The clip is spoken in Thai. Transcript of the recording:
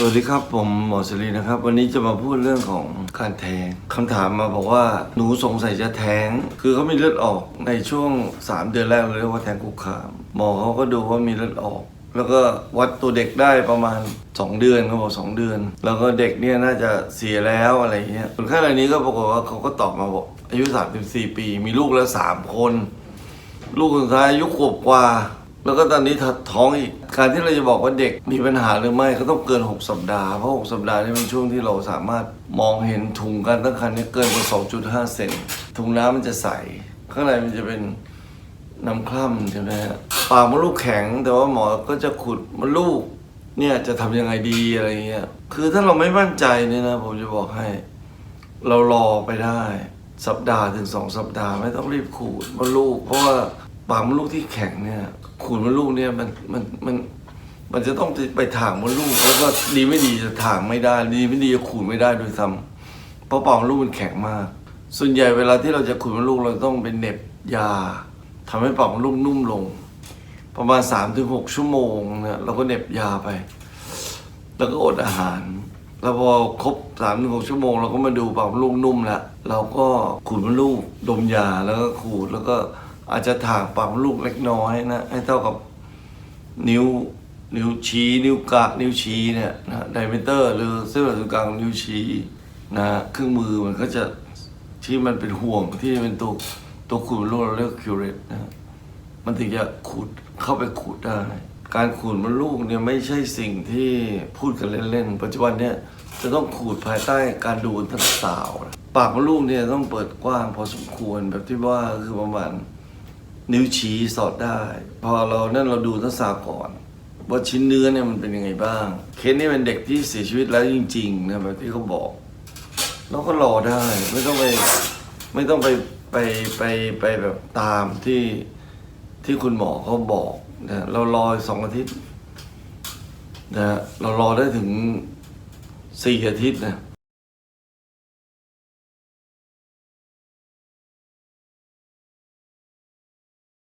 สวัสดีครับผมหมอสรีนะครับ วันนี้จะมาพูดเรื่องของการแท้งคำถามมาบอกว่าหนูสงสัยจะแท้ง คือเขามีเลือดออกในช่วง 3 เดือนแรกเราเรียกว่าแท้งคุกคามหมอเขาก็ดูว่ามีเลือดออก แล้วก็วัดตัวเด็กได้ประมาณ 2 เดือนเขาบอก2เดือน แล้วก็เด็กเนี่ยน่าจะเสียแล้วอะไรเงี้ยคนไข้รายนี้ก็ปรากฏว่าเขาก็ตอบมาบอกอายุ 34 ปี มีลูกแล้ว3คน ลูกคนสุดท้ายอายุขวบกว่า แล้วก็ตอนนี้ถัดท้องอีก การที่เราจะบอกว่าเด็กมีปัญหาหรือไม่ก็ต้องเกิน 6 สัปดาห์ เพราะ 6 สัปดาห์นี่เป็นช่วงที่เราสามารถมองเห็นถุงการตั้งครรภ์เนี่เกินกว่า 2.5 เซนถุงน้ำมันจะใส ข้างในมันจะเป็นน้ำคร่ำใช่ไหมฮะปากมดลูกแข็ง แต่ว่าหมอก็จะขุดมดลูกเนี่ยจะทำยังไงดีอะไรเงี้ย คือถ้าเราไม่มั่นใจเนี่ยนะผมจะบอกให้ เรารอไปได้สัปดาห์ถึงสองสัปดาห์ไม่ต้องรีบขูดมดลูก เพราะว่า ปากมดลูกที่แข็งเนี่ยขูดมดลูกเนี่ยมันมันมันมันจะต้องไปถางมดลูกแล้วก็ดีไม่ดีจะถางไม่ได้ ดีไม่ดีจะขูดไม่ได้โดยซ้ำเพราะปากมดลูกมันแข็งมาก ส่วนใหญ่เวลาที่เราจะขูดมดลูกเราต้องเป็นเน็บยาทำให้ปากมดลูกนุ่มลง ประมาณ3าถึงหชั่วโมงเนี่ยเราก็เน็บยาไป แล้วก็อดอาหาร แล้วพอครบสามถึงหกชั่วโมงเราก็มาดูปากมดลูกนุ่มแล้วเราก็ขูดมดลูกดมยาแล้วก็ขูดแล้วก็ อาจจะถากปากมดลูกเล็กน้อยนะ ให้เท่ากับนิ้วนิ้วชี้นิ้วกะนิ้วชี้เนี่ยนะไดเมเตอร์หรือเส้นผ่าศูนย์กลางนิ้วชี้นะเครื่องมือมันก็จะที่มันเป็นห่วงที่เป็นตัวตัวขูดลูกเราเรียกคิวเรตนะมันถึงจะขูดเข้าไปขูดได้ การขูดมดลูกเนี่ยไม่ใช่สิ่งที่พูดกันเล่นๆ ปัจจุบันเนี่ยจะต้องขูดภายใต้การดูอัลตราซาว ปากมดลูกเนี่ยต้องเปิดกว้างพอสมควรแบบที่ว่าคือประมาณ นิ้วชี้สอดได้ พอเรานั่นเราดูอัลตราก่อน ว่าชิ้นเนื้อเนี่ยมันเป็นยังไงบ้าง เคสนี้เป็นเด็กที่เสียชีวิตแล้วจริงๆนะแบบที่เขาบอกเราก็รอได้ไม่ต้องไปไม่ต้องไปไปไปไปแบบตามที่ที่คุณหมอเขาบอกนะเรารอสองอาทิตย์นะเรารอได้ถึงสี่อาทิตย์นะ